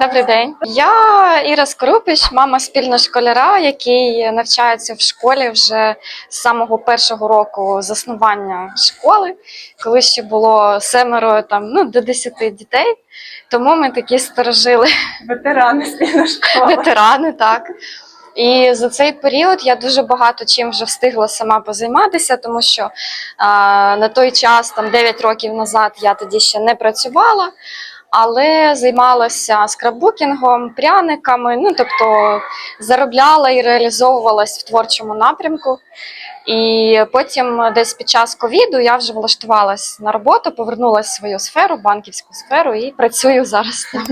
Добрий день. Я Іра Скорупіч, мама спільного школяра, який навчається в школі вже з самого першого року заснування школи, коли ще було семеро там ну до десяти дітей. Тому ми такі старожили Ветерани спільна школа. ветерани, так. І за цей період я дуже багато чим вже встигла сама позайматися, тому що а, на той час, там 9 років назад, я тоді ще не працювала, але займалася скраббукінгом, пряниками, ну тобто заробляла і реалізовувалась в творчому напрямку. І потім, десь під час ковіду, я вже влаштувалась на роботу, повернулася в свою сферу, банківську сферу, і працюю зараз там.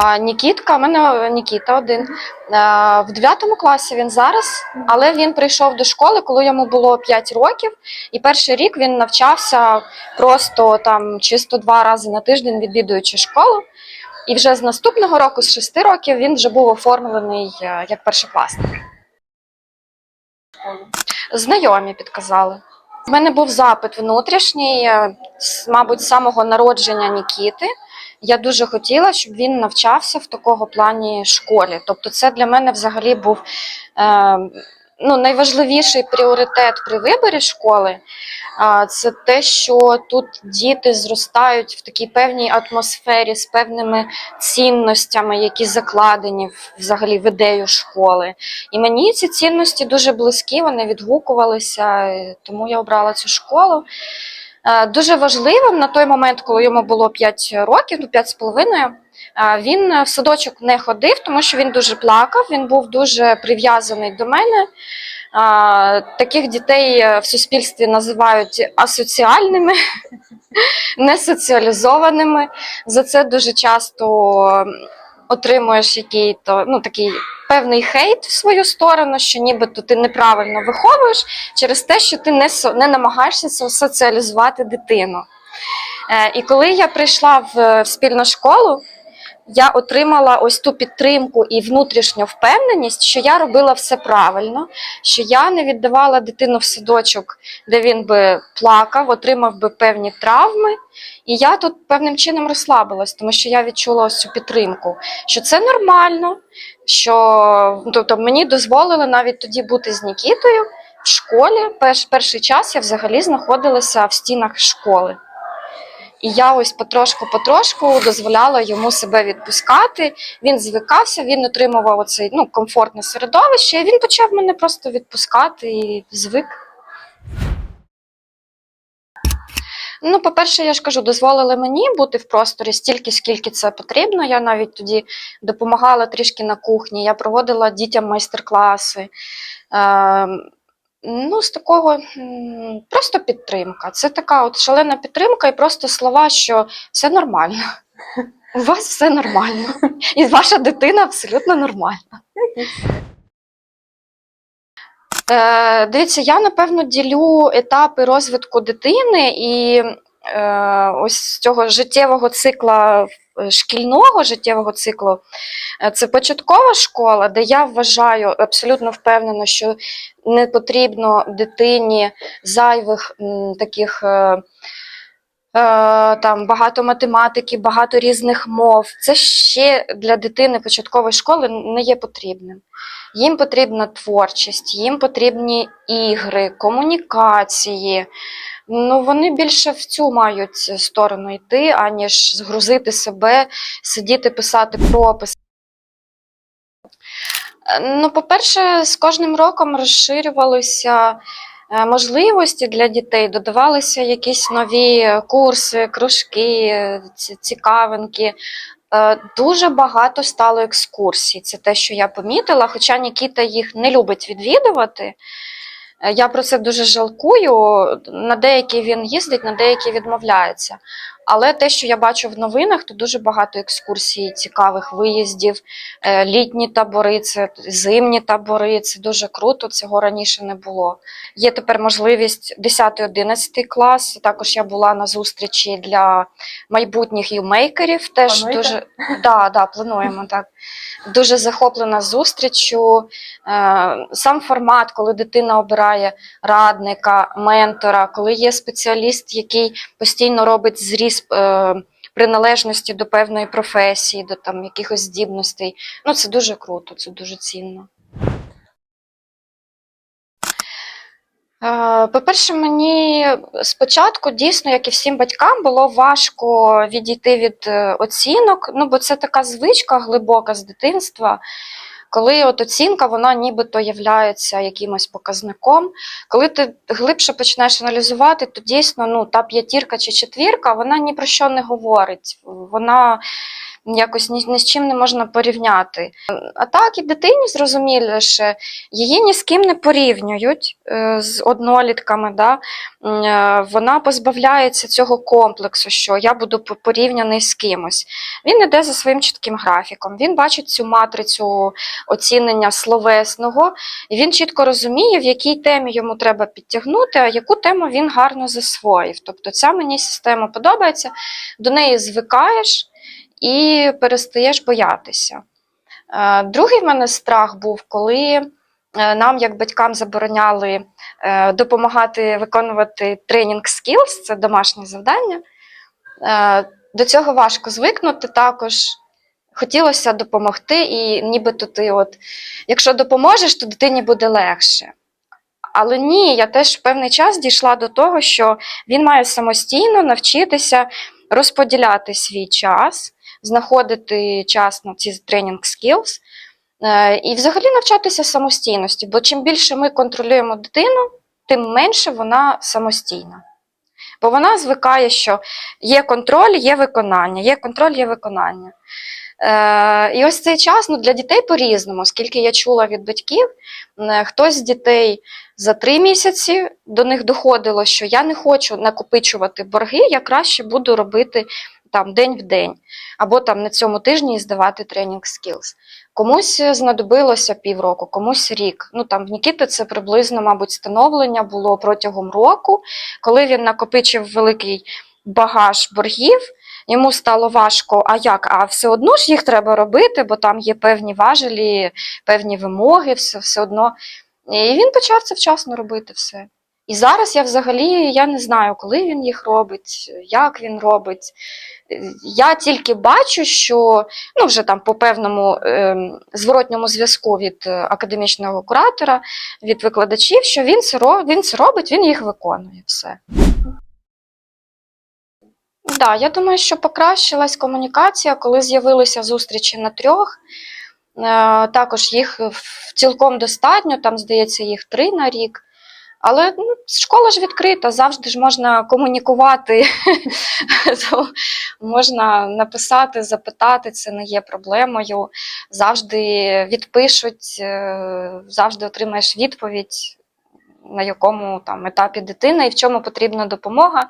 А Нікітка, в мене Нікіта один. В 9 класі він зараз, але він прийшов до школи, коли йому було 5 років. І перший рік він навчався просто там чисто два рази на тиждень, відвідуючи школу. І вже з наступного року, з 6 років, він вже був оформлений е, як першокласник. Знайомі підказали. У мене був запит внутрішній, е, мабуть, з самого народження Нікіти. Я дуже хотіла, щоб він навчався в такого плані школі. Тобто, це для мене взагалі був е, ну, найважливіший пріоритет при виборі школи. Це те, що тут діти зростають в такій певній атмосфері з певними цінностями, які закладені взагалі в ідею школи. І мені ці цінності дуже близькі, вони відгукувалися, тому я обрала цю школу. Е, Дуже важливим на той момент, коли йому було 5 років, ну 5 з половиною, е, він в садочок не ходив, тому що він дуже плакав, він був дуже прив'язаний до мене. Е, Таких дітей в суспільстві називають асоціальними, несоціалізованими. За це дуже часто отримуєш який-то ну, такий певний хейт в свою сторону, що нібито ти неправильно виховуєш через те, що ти не, со- не намагаєшся соціалізувати дитину. Е, і коли я прийшла в, в спільну школу, я отримала ось ту підтримку і внутрішню впевненість, що я робила все правильно, що я не віддавала дитину в садочок, де він би плакав, отримав би певні травми. І я тут певним чином розслабилась, тому що я відчула ось цю підтримку, що це нормально, що тобто мені дозволили навіть тоді бути з Нікітою в школі. Перш, перший час я взагалі знаходилася в стінах школи. І я ось потрошку-потрошку дозволяла йому себе відпускати. Він звикався, він отримував оцей ну, комфортне середовище, і він почав мене просто відпускати і звик. Ну, по-перше, я ж кажу, дозволили мені бути в просторі стільки, скільки це потрібно. Я навіть тоді допомагала трішки на кухні, я проводила дітям майстер-класи. Е, ну, з такого просто підтримка. Це така от шалена підтримка і просто слова, що все нормально. У вас все нормально. І ваша дитина абсолютно нормальна. Е, дивіться, я напевно ділю етапи розвитку дитини і е, ось цього життєвого цикла, шкільного життєвого циклу. Е, Це початкова школа, де я вважаю абсолютно впевнено, що не потрібно дитині зайвих таких. Е, Е, там багато математики, багато різних мов. Це ще для дитини початкової школи не є потрібним. Їм потрібна творчість, їм потрібні ігри, комунікації. Ну, вони більше в цю мають сторону йти, аніж згрузити себе, сидіти, писати пропис. Е, Ну, по-перше, з кожним роком розширювалися е, можливості для дітей, додавалися якісь нові курси, кружки, цікавинки. Е, Дуже багато стало екскурсій. Це те, що я помітила, хоча Нікіта їх не любить відвідувати. Е, Я про це дуже жалкую. На деякі він їздить, на деякі відмовляється. Але те, що я бачу в новинах, то дуже багато екскурсій, цікавих виїздів, е, літні табори, це зимні табори. Це дуже круто. Цього раніше не було. Є тепер можливість 10-11 клас. Також я була на зустрічі для майбутніх юмейкерів. Теж Плануєте? дуже да, да, плануємо так. Дуже захоплена зустрічю. Е, Сам формат, коли дитина обирає радника, ментора, коли є спеціаліст, який постійно робить зріз е, приналежності до певної професії, до там якихось здібностей. Ну, це дуже круто, це дуже цінно. Е, По-перше, мені спочатку дійсно, як і всім батькам, було важко відійти від е, оцінок, ну бо це така звичка глибока з дитинства, коли от оцінка вона нібито являється якимось показником. Коли ти глибше починаєш аналізувати, то дійсно ну, та п'ятірка чи четвірка, вона ні про що не говорить. Вона якось ні, ні з чим не можна порівняти. А так і дитині зрозуміліше, її ні з ким не порівнюють е, з однолітками. Да? Е, Вона позбавляється цього комплексу, що я буду порівняний з кимось. Він іде за своїм чітким графіком. Він бачить цю матрицю оцінення словесного, і він чітко розуміє, в якій темі йому треба підтягнути, а яку тему він гарно засвоїв. Тобто ця мені система подобається, до неї звикаєш і перестаєш боятися. Е, Другий в мене страх був, коли е, нам, як батькам, забороняли е, допомагати виконувати тренінг skills, це домашнє завдання. До цього важко звикнути також. Хотілося допомогти, і нібито ти, от, якщо допоможеш, то дитині буде легше. Але ні, я теж в певний час дійшла до того, що він має самостійно навчитися розподіляти свій час, знаходити час на ці тренінг skills, е, і взагалі навчатися самостійності. Бо чим більше ми контролюємо дитину, тим менше вона самостійна. Бо вона звикає, що є контроль, є виконання, є контроль, є виконання. Е, і ось цей час ну, для дітей по-різному, оскільки я чула від батьків, хтось з дітей за три місяці до них доходило, що я не хочу накопичувати борги, я краще буду робити там день в день, або там на цьому тижні здавати тренінг skills. Комусь знадобилося півроку, комусь рік. Ну там в Нікіти це приблизно, мабуть, становлення було протягом року, коли він накопичив великий багаж боргів. Йому стало важко, а як? А все одно ж їх треба робити, бо там є певні важелі, певні вимоги, все, все одно. І він почав це вчасно робити все. І зараз я взагалі я не знаю, коли він їх робить, як він робить. Я тільки бачу, що ну, вже там по певному ем, зворотньому зв'язку від е, академічного куратора, від викладачів, що він це робить, він їх виконує все. Да, я думаю, що покращилась комунікація, коли з'явилися зустрічі на трьох. Е, Також їх цілком достатньо, там, здається, їх три на рік. Але ну, школа ж відкрита, завжди ж можна комунікувати, можна написати, запитати, це не є проблемою. Завжди відпишуть, е, завжди отримаєш відповідь, на якому там етапі дитина і в чому потрібна допомога.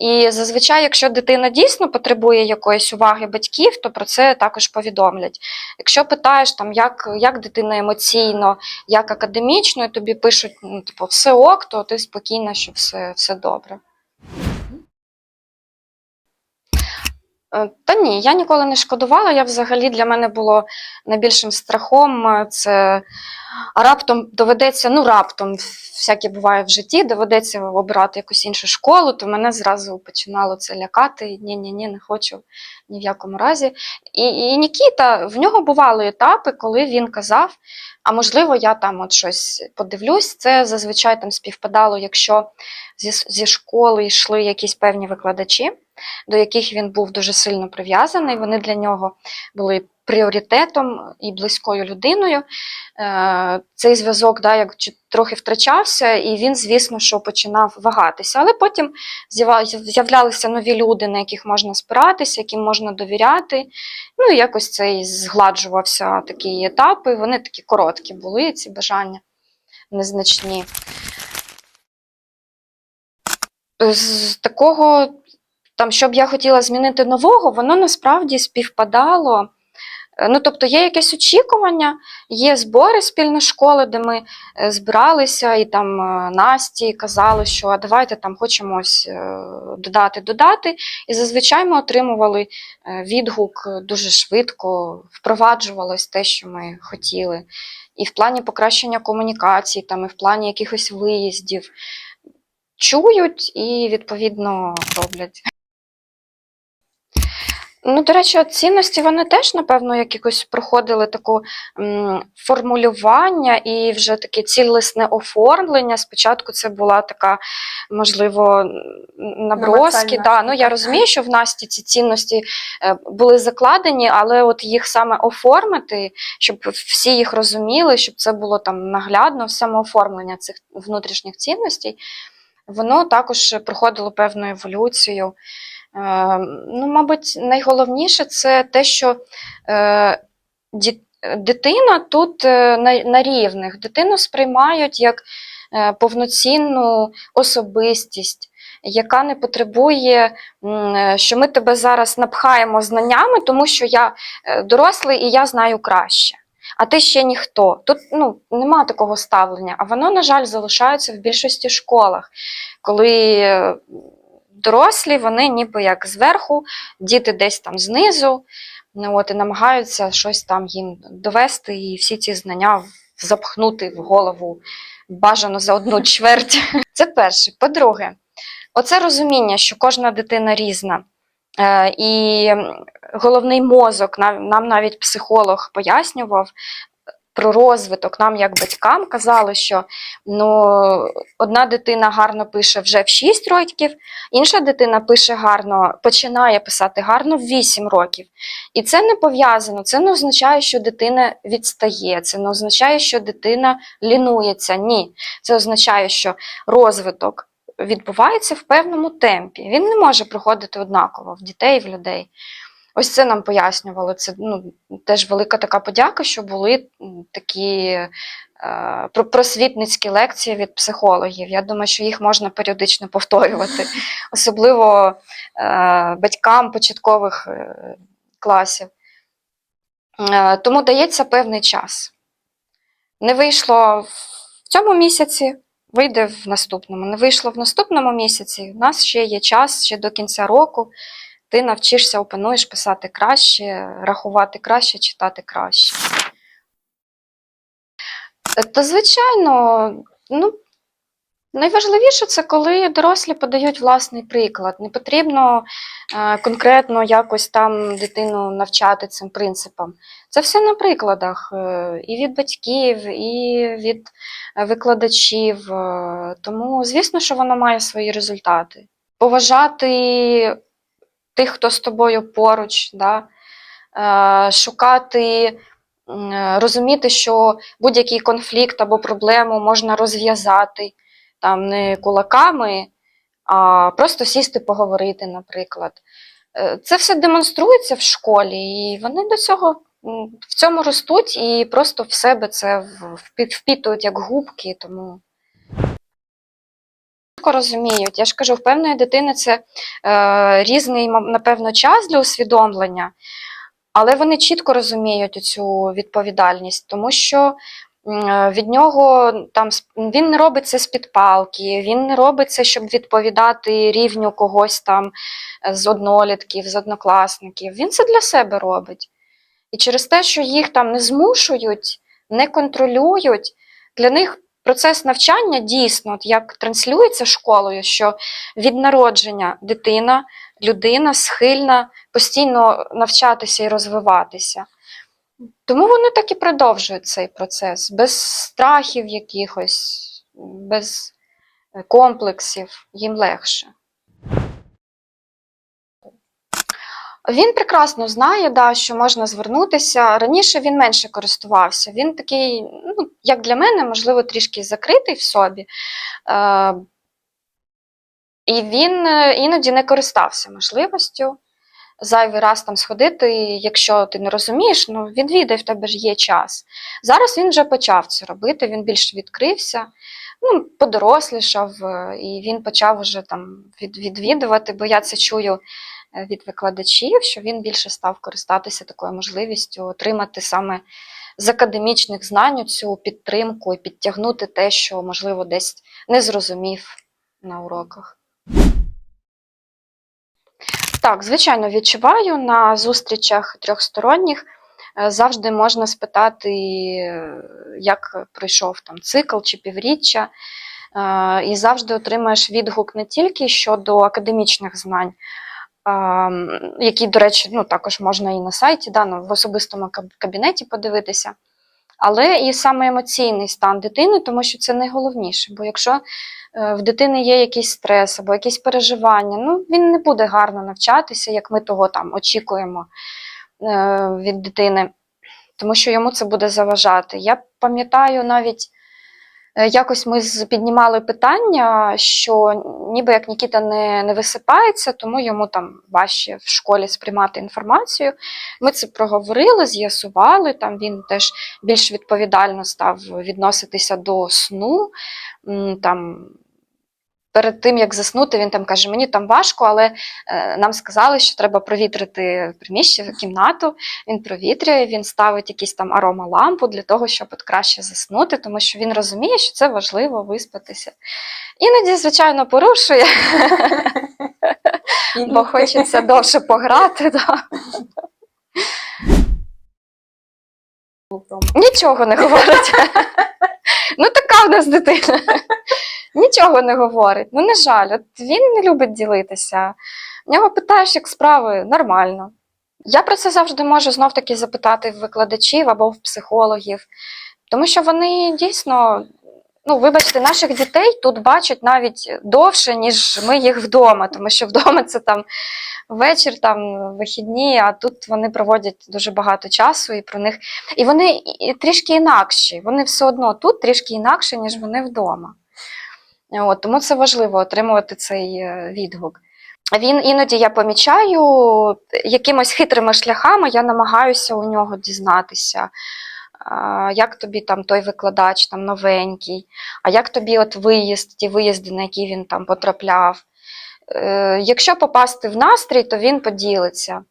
І зазвичай, якщо дитина дійсно потребує якоїсь уваги батьків, то про це також повідомлять. Якщо питаєш, там, як, як дитина емоційно, як академічно, і тобі пишуть, ну, типу, все ок, то ти спокійна, що все, все добре. Та ні, я ніколи не шкодувала. Я взагалі для мене було найбільшим страхом е, це а раптом доведеться, ну раптом всяке буває в житті, доведеться обирати якусь іншу школу, то мене зразу починало це лякати. Ні, ні, ні, не хочу ні в якому разі. І, і Нікіта, в нього бували етапи, коли він казав, а можливо, я там от щось подивлюсь. Це зазвичай там співпадало, якщо зі, зі школи йшли якісь певні викладачі, до яких він був дуже сильно прив'язаний. Вони для нього були пріоритетом і близькою людиною. Е, Цей зв'язок да, як трохи втрачався, і він, звісно, що починав вагатися. Але потім з'являлися нові люди, на яких можна спиратися, яким можна довіряти. Ну і якось цей згладжувався такі етапи. Вони такі короткі були, ці бажання незначні. З такого, там, що б я хотіла змінити нового, воно насправді співпадало. Е, Ну, тобто є якесь очікування, є збори спільно школи, де ми е, збиралися, і там е, Насті казали, що а давайте там хочемо додати, додати. І зазвичай ми отримували відгук дуже швидко, впроваджувалось те, що ми хотіли. І в плані покращення комунікації, там, і в плані якихось виїздів. Чують і відповідно роблять. Ну, до речі, от цінності вони теж, напевно, якось проходили таку формулювання і вже таке цілісне оформлення. Спочатку це була така, можливо, наброски. Да. Ну, я розумію, що в Насті ці цінності е, були закладені, але от їх саме оформити, щоб всі їх розуміли, щоб це було там наглядно, саме оформлення цих внутрішніх цінностей, воно також проходило певну еволюцію. Е, Ну, мабуть, найголовніше це те, що е, дитина тут е, на, рівних. Дитину сприймають як повноцінну особистість, яка не потребує, що ми тебе зараз напхаємо знаннями, тому що я дорослий і я знаю краще. А ти ще ніхто. Тут ну, нема такого ставлення. А воно, на жаль, залишається в більшості школах, коли дорослі, вони ніби як зверху, діти десь там знизу, ну, от, і намагаються щось там їм довести і всі ці знання запхнути в голову бажано за одну чверть. Це перше. По-друге, оце розуміння, що кожна дитина різна. Е, І головний мозок, нам нам навіть психолог пояснював про розвиток, нам, як батькам, казали, що ну, одна дитина гарно пише вже в 6 років, інша дитина пише гарно, починає писати гарно в 8 років. І це не пов'язано, це не означає, що дитина відстає, це не означає, що дитина лінується. Ні. Це означає, що розвиток відбувається в певному темпі. Він не може проходити однаково в дітей і в людей. Ось це нам пояснювало. Це ну, теж велика така подяка, що були такі е, просвітницькі лекції від психологів. Я думаю, що їх можна періодично повторювати, особливо е, батькам початкових е, класів. Е, тому дається певний час. Не вийшло в цьому місяці, вийде в наступному. Не вийшло в наступному місяці. У нас ще є час, ще до кінця року. Ти навчишся, опануєш писати краще, рахувати краще, читати краще. Е, Та, звичайно, ну, найважливіше це коли дорослі подають власний приклад. Не потрібно е, конкретно якось там дитину навчати цим принципам. Це все на прикладах е, і від батьків, і від викладачів. Е, Тому, звісно, що воно має свої результати. Поважати тих, хто з тобою поруч, да? е, шукати, розуміти, що будь-який конфлікт або проблему можна розв'язати там не кулаками, а просто сісти поговорити, наприклад. Е, Це все демонструється в школі, і вони до цього в цьому ростуть і просто в себе це впітують як губки. Тому розуміють. Я ж кажу, в певної дитини це е, різний, напевно, час для усвідомлення, але вони чітко розуміють цю відповідальність, тому що е, від нього там він не робить це з-під палки, він не робить це, щоб відповідати рівню когось там е, з однолітків, з однокласників. Він це для себе робить. І через те, що їх там не змушують, не контролюють, для них процес навчання дійсно, от як транслюється школою, що від народження дитина, людина схильна постійно навчатися і розвиватися. Тому вони так і продовжують цей процес, без страхів якихось, без е, комплексів, їм легше. Він прекрасно знає, да, що можна звернутися. Раніше він менше користувався. Він такий, ну, як для мене, можливо, трішки закритий в собі. Е, і він е, іноді не користався можливістю зайвий раз там сходити, якщо ти не розумієш, ну відвідай, в тебе ж є час. Зараз він вже почав це робити, він більш відкрився, ну, подорослішав, е, і він почав уже там від, відвідувати, бо я це чую від викладачів, що він більше став користатися такою можливістю отримати саме з академічних знань цю підтримку і підтягнути те, що, можливо, десь не зрозумів на уроках. Так, звичайно, відчуваю на зустрічах трьохсторонніх. е, Завжди можна спитати, е, як пройшов там цикл чи півріччя, е, і завжди отримаєш відгук не тільки щодо академічних знань, який, до речі, ну, також можна і на сайті, да, ну, в особистому кабінеті подивитися. Але і саме емоційний стан дитини, тому що це найголовніше. Бо якщо е, в дитини є якийсь стрес або якісь переживання, ну він не буде гарно навчатися, як ми того там очікуємо е, від дитини, тому що йому це буде заважати. Я пам'ятаю навіть. Е, Якось ми піднімали питання, що ніби як Нікіта не, не висипається, тому йому там важче в школі сприймати інформацію. Ми це проговорили, з'ясували. Там він теж більш відповідально став відноситися до сну. Там, перед тим, як заснути, він там каже: мені там важко, але е, нам сказали, що треба провітрити приміщення, кімнату. Він провітрює, він ставить якісь там аромалампу для того, щоб от краще заснути, тому що він розуміє, що це важливо виспатися. Іноді, звичайно, порушує, бо хочеться довше пограти. Да. Нічого не говорить. Ну, така в нас дитина. Нічого не говорить. Ну, не жаль, от він не любить ділитися. В нього питаєш, як справи, нормально. Я про це завжди можу знов таки запитати в викладачів або в психологів, тому що вони дійсно, ну, вибачте, наших дітей тут бачать навіть довше, ніж ми їх вдома, тому що вдома це там вечір, там вихідні, а тут вони проводять дуже багато часу і про них. І вони трішки інакші. Вони все одно тут трішки інакші, ніж вони вдома. От, тому це важливо отримувати цей е, відгук. Він іноді я помічаю якимось хитрими шляхами, я намагаюся у нього дізнатися. Як тобі там той викладач там новенький, а як тобі от виїзд, ті виїзди, на які він там потрапляв. Е, Якщо попасти в настрій, то він поділиться.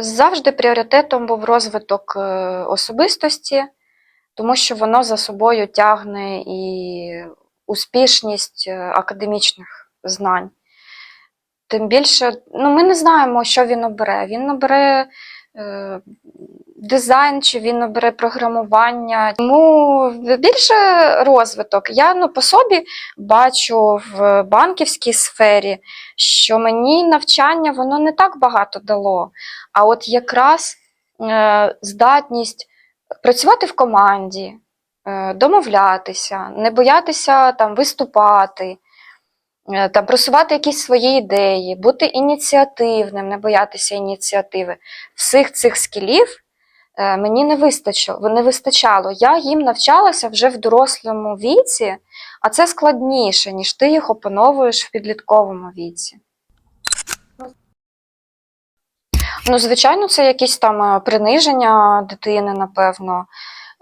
Завжди пріоритетом був розвиток е, особистості, тому що воно за собою тягне і успішність е, академічних знань. Тим більше, ну, ми не знаємо, що він обере. Він обере е, дизайн, чи він обере програмування. Тому більше розвиток. Я ну, по собі бачу в банківській сфері, що мені навчання воно не так багато дало. А от якраз е, здатність працювати в команді, е, домовлятися, не боятися там виступати, е, там просувати якісь свої ідеї, бути ініціативним, не боятися ініціативи. Всіх цих скілів е, мені не вистачило, не вистачало. Я їм навчалася вже в дорослому віці, а це складніше, ніж ти їх опановуєш в підлітковому віці. Ну, звичайно, це якісь там е, приниження дитини, напевно.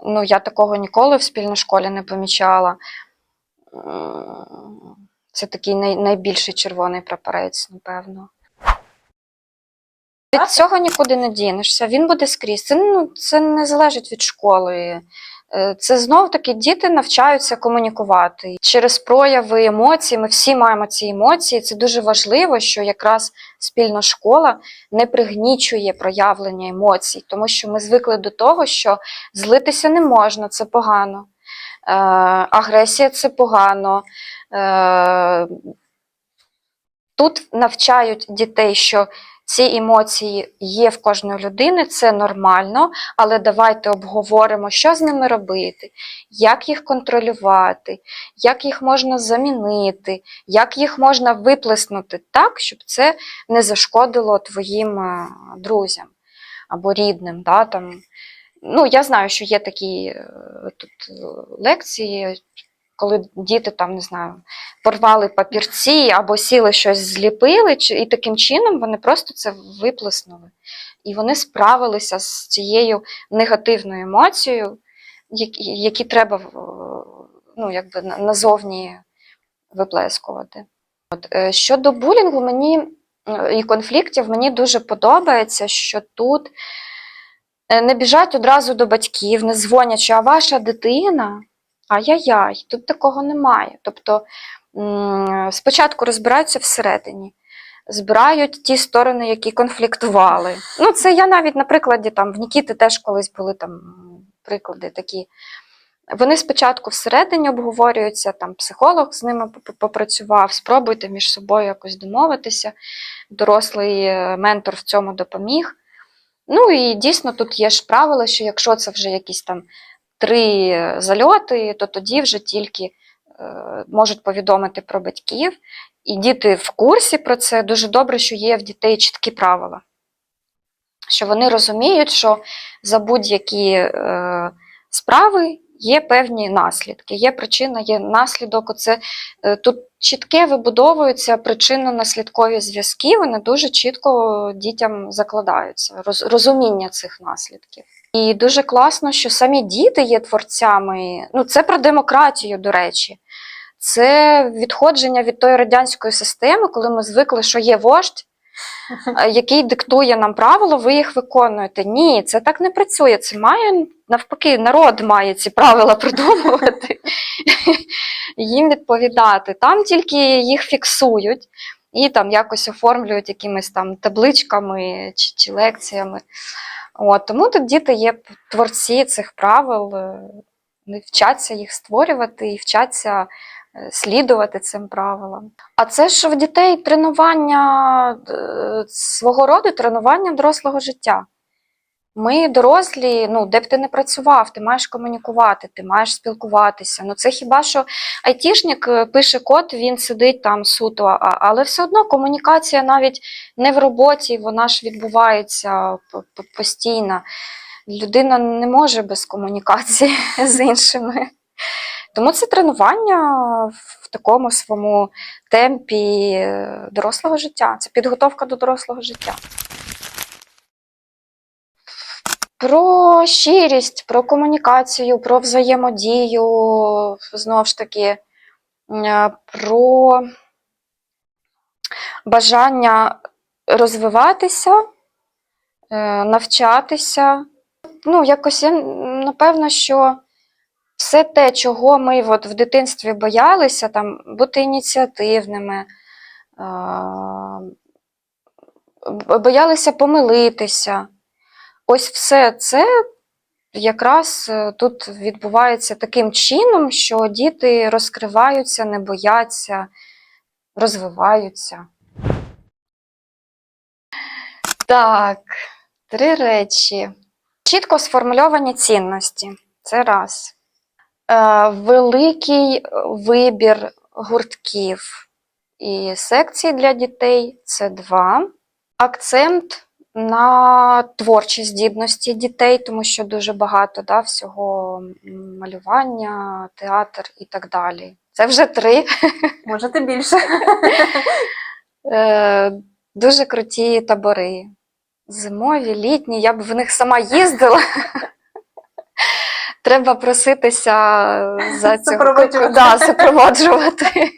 Ну, я такого ніколи в спільній школі не помічала. Це такий най- найбільший червоний прапорець, напевно. Від цього нікуди не дінешся. Він буде скрізь. Це, ну, це не залежить від школи. Е, Це знов таки діти навчаються комунікувати через прояви емоцій. Ми всі маємо ці емоції. Це дуже важливо, що якраз спільна школа не пригнічує проявлення емоцій, тому що ми звикли до того, що злитися не можна, це погано. Е, агресія це погано. Е, тут навчають дітей, що ці емоції є в кожної людини, це нормально, але давайте обговоримо, що з ними робити, як їх контролювати, як їх можна замінити, як їх можна виплеснути так, щоб це не зашкодило твоїм е, друзям або рідним. Да, там. Ну, я знаю, що є такі е, тут е, лекції, коли діти там, не знаю, порвали папірці або сіли щось зліпили, і таким чином вони просто це виплеснули. І вони справилися з цією негативною емоцією, які, треба ну, якби, назовні виплескувати. От, е, щодо булінгу, мені е, і конфліктів, мені дуже подобається, що тут е, не біжать одразу до батьків, не дзвонять, що а ваша дитина, ай-яй-яй, тут такого немає. Тобто спочатку розбираються всередині, збирають ті сторони, які конфліктували. Ну, це я навіть на прикладі там в Нікіти теж колись були там приклади такі. Вони спочатку всередині обговорюються, там психолог з ними попрацював, спробуйте між собою якось домовитися. Дорослий е, ментор в цьому допоміг. Ну і дійсно тут є ж правило, що якщо це вже якісь там три зальоти, то тоді вже тільки е, можуть повідомити про батьків. І діти в курсі про це дуже добре, що є в дітей чіткі правила. Що вони розуміють, що за будь-які е, справи є певні наслідки, є причина, є наслідок. Оце, е, тут чітке вибудовуються причинно-наслідкові зв'язки, вони дуже чітко дітям закладаються, роз, розуміння цих наслідків. І дуже класно, що самі діти є творцями. Ну, це про демократію, до речі. Це відходження від тої радянської системи, коли ми звикли, що є вождь, е, який диктує нам правила, ви їх виконуєте. Ні, це так не працює. Це має навпаки, народ має ці правила придумувати, їм відповідати. Там тільки їх фіксують і там якось оформлюють якимись там табличками чи, чи лекціями. От, тому тут діти є творці цих правил, е, вони вчаться їх створювати і вчаться е, слідувати цим правилам. А це ж в дітей тренування е, свого роду тренування дорослого життя. Ми дорослі, ну де б ти не працював, ти маєш комунікувати, ти маєш спілкуватися. Ну це хіба що айтішник е, пише код, він сидить там суто, але все одно комунікація навіть не в роботі, вона ж відбувається постійно. Людина не може без комунікації з іншими. Тому це тренування в такому своєму темпі е, дорослого життя. Це підготовка до дорослого життя. Про щирість, про комунікацію, про взаємодію, знову ж таки, е, про бажання розвиватися, е, навчатися. Ну, якось я напевно, що все те, чого ми от в дитинстві боялися, там, бути ініціативними, е, боялися помилитися. Ось все це якраз е, тут відбувається таким чином, що діти розкриваються, не бояться, розвиваються. Так, три речі. Чітко сформульовані цінності. Це раз. Е, великий вибір гуртків і секцій для дітей це два. Акцент на творчі здібності дітей, тому що дуже багато да, всього малювання, театр і так далі. Це вже три. Можете більше. Е, дуже круті табори. Зимові, літні, я б в них сама їздила. Треба проситися за цього да, супроводжувати.